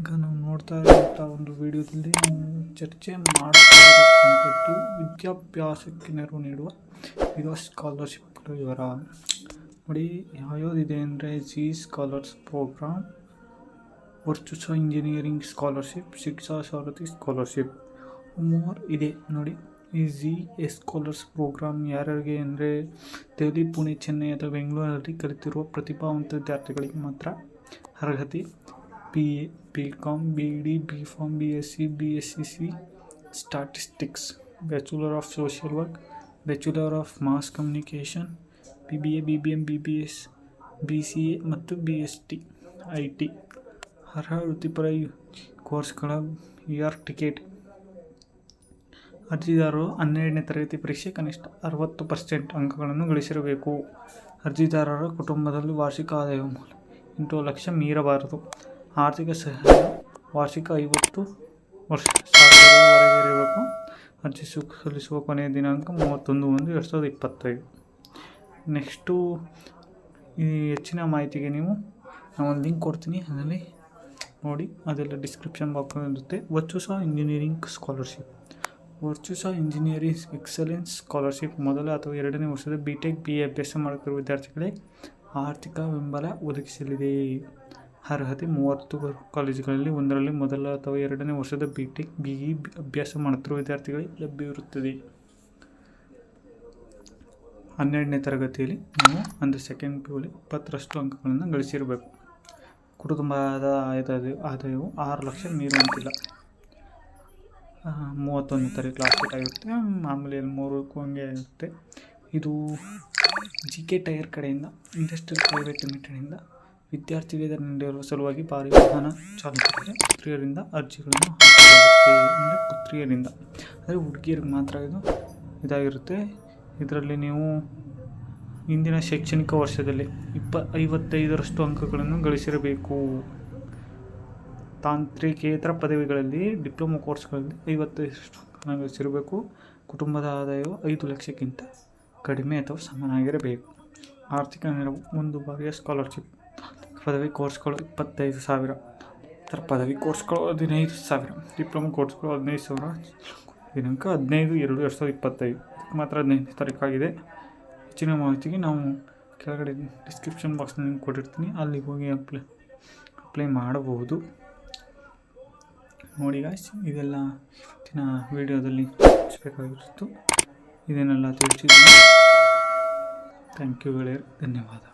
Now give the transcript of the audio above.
ಈಗ ನಾವು ನೋಡ್ತಾ ಇರುವಂಥ ಒಂದು ವಿಡಿಯೋದಲ್ಲಿ ಚರ್ಚೆ ಇರತಕ್ಕಂಥದ್ದು ವಿದ್ಯಾಭ್ಯಾಸಕ್ಕೆ ನೆರವು ನೀಡುವ ವಿವಾ ಸ್ಕಾಲರ್ಶಿಪ್ಗಳು ವಿವರ ನೋಡಿ, ಯಾವ್ಯಾವುದಿದೆ ಅಂದರೆ G scholars programme Virtusa engineering scholarship Shiksha Saarthi scholarship more ಇದೆ. ನೋಡಿ, ಈ ಜಿ ಎಸ್ ಸ್ಕಾಲರ್ಸ್ ಪ್ರೋಗ್ರಾಮ್ ಯಾರ್ಯಾರಿಗೆ ಅಂದರೆ ದೆಹಲಿ, ಪುಣೆ, ಚೆನ್ನೈ ಅಥವಾ ಬೆಂಗಳೂರಲ್ಲಿ ಕಲಿತಿರುವ ಪ್ರತಿಭಾವಂತ ವಿದ್ಯಾರ್ಥಿಗಳಿಗೆ ಮಾತ್ರ ಅರ್ಹತೆ. B A B com B D B pharm B S C B S C C statistics bachelor of social work bachelor of mass communication B B A B B M B B S B C A ಮತ್ತು B S T I T ಅರ್ಹ ವೃತ್ತಿಪರ ಕೋರ್ಸ್ಗಳ year ticket ಅರ್ಜಿದಾರರು ಹನ್ನೆರಡನೇ ತರಗತಿ ಪರೀಕ್ಷೆ ಕನಿಷ್ಠ ಅರವತ್ತು ಪರ್ಸೆಂಟ್ ಅಂಕಗಳನ್ನು ಗಳಿಸಿರಬೇಕು. ಅರ್ಜಿದಾರರ ಕುಟುಂಬದಲ್ಲಿ ವಾರ್ಷಿಕ ಆದಾಯ ಎಂಟು ಲಕ್ಷ ಮೀರಬಾರದು. ಆರ್ಥಿಕ ಸಹಾಯ, ವಾರ್ಷಿಕ ಐವತ್ತು ವರ್ಷ ಸಾವಿರದವರೆಗೆ ಇರಬೇಕು ಅರ್ಜಿ ಸು, ಸಲ್ಲಿಸುವ ಕೊನೆಯ ದಿನಾಂಕ ಮೂವತ್ತೊಂದು ಒಂದು ಎರಡು ಸಾವಿರದ ಇಪ್ಪತ್ತೈದು. ನೆಕ್ಸ್ಟು ಈ ಹೆಚ್ಚಿನ ಮಾಹಿತಿಗೆ ನೀವು ನಾನು ಒಂದು ಲಿಂಕ್ ಕೊಡ್ತೀನಿ, ಅದರಲ್ಲಿ ನೋಡಿ, ಅದೆಲ್ಲ ಡಿಸ್ಕ್ರಿಪ್ಷನ್ ಬಾಕ್ಸ್ ಇರುತ್ತೆ. Virtusa engineering scholarship Virtusa engineering excellence scholarship ಮೊದಲ ಅಥವಾ ಎರಡನೇ ವರ್ಷದ ಬಿ ಟೆಕ್ ಬಿ ಎ ಅಭ್ಯಾಸ ಮಾಡುತ್ತಿರುವ ವಿದ್ಯಾರ್ಥಿಗಳಿಗೆ ಆರ್ಥಿಕ ಬೆಂಬಲ ಒದಗಿಸಲಿದೆ. ಅರ್ಹತೆ ಮೂವತ್ತು ಕಾಲೇಜುಗಳಲ್ಲಿ ಒಂದರಲ್ಲಿ ಮೊದಲ ಅಥವಾ ಎರಡನೇ ವರ್ಷದ ಬಿ ಟೆಕ್ ಬಿ ಇ ಅಭ್ಯಾಸ ಮಾಡುತ್ತಿರುವ ವಿದ್ಯಾರ್ಥಿಗಳಿಗೆ ಲಭ್ಯವಿರುತ್ತದೆ. ಹನ್ನೆರಡನೇ ತರಗತಿಯಲ್ಲಿ ನೀವು ಅಂದರೆ ಸೆಕೆಂಡ್ ಪಿ ಯುಲಿ ಇಪ್ಪತ್ತರಷ್ಟು ಅಂಕಗಳನ್ನು ಗಳಿಸಿರಬೇಕು. ಕುಟುಂಬದ ಆದಾಯ, ಆದಾಯವು ಆರು ಲಕ್ಷ ಮೀರುವಂತಿಲ್ಲ. ಮೂವತ್ತೊಂದು ತಾರೀಕು ಲಾಸ್ಟ್ ಆಗಿರುತ್ತೆ. ಮಾಮೂಲಿ ಮೂರಕ್ಕೂ ಹಂಗೆ ಇರುತ್ತೆ. ಇದು ಜಿ ಕೆ ಟೈರ್ ಕಡೆಯಿಂದ ಇಂಡಸ್ಟ್ರಿಯಲ್ ಪ್ರೈವೇಟ್ ಲಿಮಿಟೆಡಿಂದ ವಿದ್ಯಾರ್ಥಿ ವೇತನ ನೀಡಿರುವ ಸಲುವಾಗಿ ಭಾರಿ ವಾಹನ ಚಾಲಕರಿಗೆ ಪುತ್ರಿಯರಿಂದ ಅರ್ಜಿಗಳನ್ನು ಅಂದರೆ ಪುತ್ರಿಯರಿಂದ. ಅಂದರೆ ಹುಡುಗಿಯರಿಗೆ ಮಾತ್ರ ಇದು ಇದಾಗಿರುತ್ತೆ. ಇದರಲ್ಲಿ ನೀವು ಇಂದಿನ ಶೈಕ್ಷಣಿಕ ವರ್ಷದಲ್ಲಿ ಇಪ್ಪ ಐವತ್ತೈದರಷ್ಟು ಅಂಕಗಳನ್ನು ಗಳಿಸಿರಬೇಕು. ತಾಂತ್ರಿಕೇತರ ಪದವಿಗಳಲ್ಲಿ, ಡಿಪ್ಲೊಮೊ ಕೋರ್ಸ್ಗಳಲ್ಲಿ ಐವತ್ತೈದರಷ್ಟು ಅಂಕಗಳನ್ನು ಗಳಿಸಿರಬೇಕು. ಕುಟುಂಬದ ಆದಾಯವು ಐದು ಲಕ್ಷಕ್ಕಿಂತ ಕಡಿಮೆ ಅಥವಾ ಸಮನಾಗಿರಬೇಕು. ಆರ್ಥಿಕ ನೆರವು ಒಂದು ಬಾರಿಯ ಸ್ಕಾಲರ್ಶಿಪ್ ಪದವಿ ಕೋರ್ಸ್ಗಳು ಇಪ್ಪತ್ತೈದು ಸಾವಿರ. ಥರ ಪದವಿ ಕೋರ್ಸ್ಗಳು ಹದಿನೈದು ಸಾವಿರ. ಡಿಪ್ಲೊಮಾ ಕೋರ್ಸ್ಗಳು ಹದಿನೈದು ಸಾವಿರ. ದಿನಾಂಕ ಹದಿನೈದು ಎರಡು ಎರಡು ಸಾವಿರದ ಇಪ್ಪತ್ತೈದು. ಮಾತ್ರ ಹದಿನೈದು ತಾರೀಕಾಗಿದೆ. ಹೆಚ್ಚಿನ ಮಾಹಿತಿಗೆ ನಾವು ಕೆಳಗಡೆ ಡಿಸ್ಕ್ರಿಪ್ಷನ್ ಬಾಕ್ಸ್ನಲ್ಲಿ ಕೊಟ್ಟಿರ್ತೀನಿ. ಅಲ್ಲಿಗೆ ಹೋಗಿ ಅಪ್ಲೈ ಅಪ್ಲೈ ಮಾಡಬಹುದು. ನೋಡಿ ಗಾಯ್ಸ್ ಇದೆಲ್ಲ ಇವತ್ತಿನ ವೀಡಿಯೋದಲ್ಲಿ ತಿಳಿಸ್ಬೇಕಾಗಿತ್ತು ಇದನ್ನೆಲ್ಲ ತಿಳಿಸಿದ್ದೀನಿ ಥ್ಯಾಂಕ್ ಯು ಗೆಳೆಯರು ಧನ್ಯವಾದ.